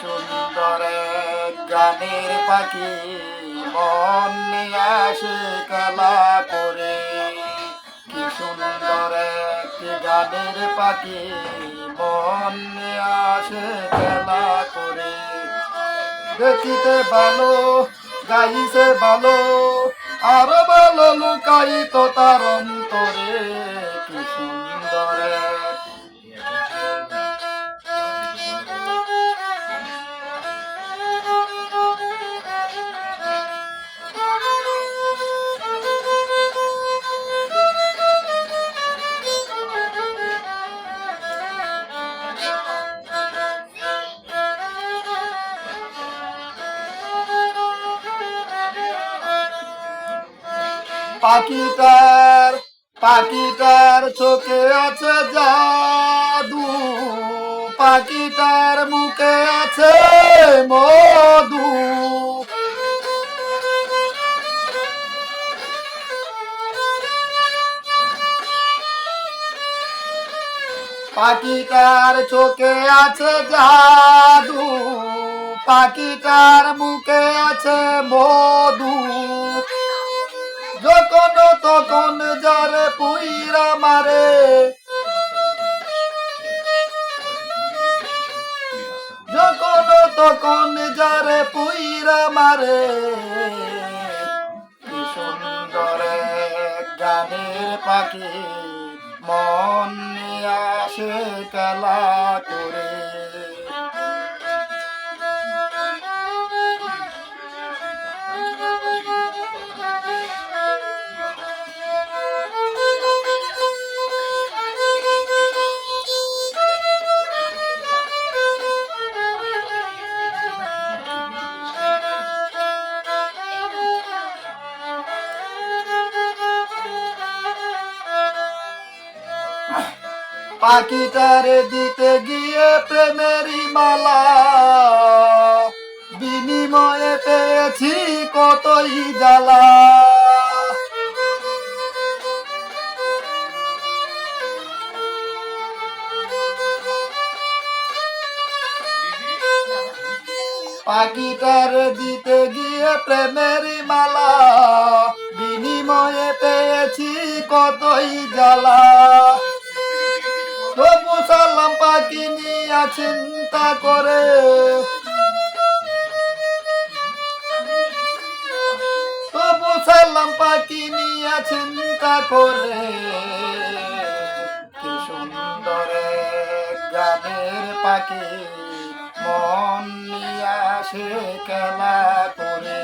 সুন্দর গানের পাখি মন নিয়ে খেলা করে। কি সুন্দর এক গানের পাখি মন নিয়ে খেলা করে। দেখিতে ভালো গাইছে ভালো, আরও ভালো লুকাইত তার অন্তরে। পাখিটার পাখিটার চোখে আছে জাদু, পাখিটার মুখে আছে মধু। পাখিটার চোখে আছে জাদু, পাখিটার মুখে আছে মধু। যখন তখন যারে পুইরা মারে? যখন তখন যারে পুইরা মারে। সুন্দর গানের পাখি, মন আসে খেলা করে। পাখিটারে দিতে গিয়ে প্রেমেরই মালা। বিনিময়ে পেয়েছি কতই জ্বালা। পাখিটার দিতে গিয়ে প্রেমেরই মালা। বিনিময়ে পেয়েছি কতই জ্বালা। তবু সালাম পাখি চিন্তা করে। তবু সালাম পাখি চিন্তা করে। কি সুন্দর গানের পাখি মন নিয়ে আসে খেলা করে।